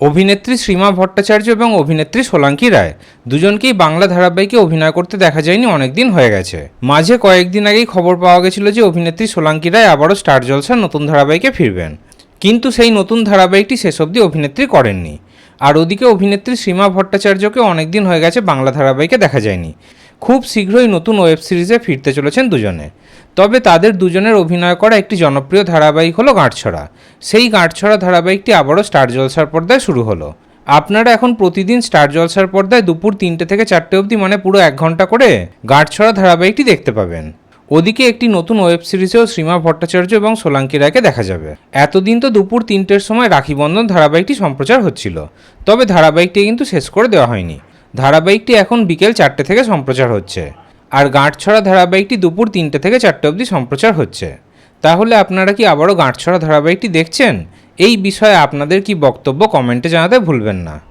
অভিনেত্রী শ্রীমা ভট্টাচার্য এবং অভিনেত্রী সোলাঙ্কি রায়। দুজনকেই বাংলা ধারাবাহিকে অভিনয় করতে দেখা যায়নি অনেকদিন হয়ে গেছে। মাঝে কয়েকদিন আগেই খবর পাওয়া গেছিল যে অভিনেত্রী সোলাঙ্কি রায় আবারও স্টার জলসার নতুন ধারাবাহিকে ফিরবেন। কিন্তু সেই নতুন ধারাবাহিকটি শেষ অবধি অভিনেত্রী করেননি। আর ওদিকে অভিনেত্রী শ্রীমা ভট্টাচার্যকে অনেকদিন হয়ে গেছে বাংলা ধারাবাহিকে দেখা যায়নি। খুব শীঘ্রই নতুন ওয়েব সিরিজে ফিরতে চলেছেন দুজনে। তবে তাদের দুজনের অভিনয় করা একটি জনপ্রিয় ধারাবাহিক হলো গাঁটছড়া। সেই গাঁটছড়া ধারাবাহিকটি আবারও স্টার জলসার পর্দায় শুরু হলো। আপনারা এখন প্রতিদিন স্টার জলসার পর্দায় দুপুর তিনটে থেকে চারটে অবধি মানে পুরো এক ঘণ্টা করে গাঁটছড়া ধারাবাহিকটি দেখতে পাবেন। ওদিকে একটি নতুন ওয়েব সিরিজেও শ্রীমা ভট্টাচার্য এবং সোলাঙ্কি রায়কে দেখা যাবে। এতদিন তো দুপুর তিনটের সময় রাখি বন্ধন ধারাবাহিকটি সম্প্রচার হচ্ছিল। তবে ধারাবাহিকটি কিন্তু শেষ করে দেওয়া হয়নি। ধারাবাহিকটি এখন বিকেল চারটে থেকে সম্প্রচার হচ্ছে। আর গাঁটছড়া ধারাবাহিকটি দুপুর তিনটে থেকে চারটে অবধি সম্প্রচার হচ্ছে। তাহলে আপনারা কি আবারও গাঁটছড়া ধারাবাহিকটি দেখছেন? এই বিষয়ে আপনাদের কি বক্তব্য কমেন্টে জানাতে ভুলবেন না।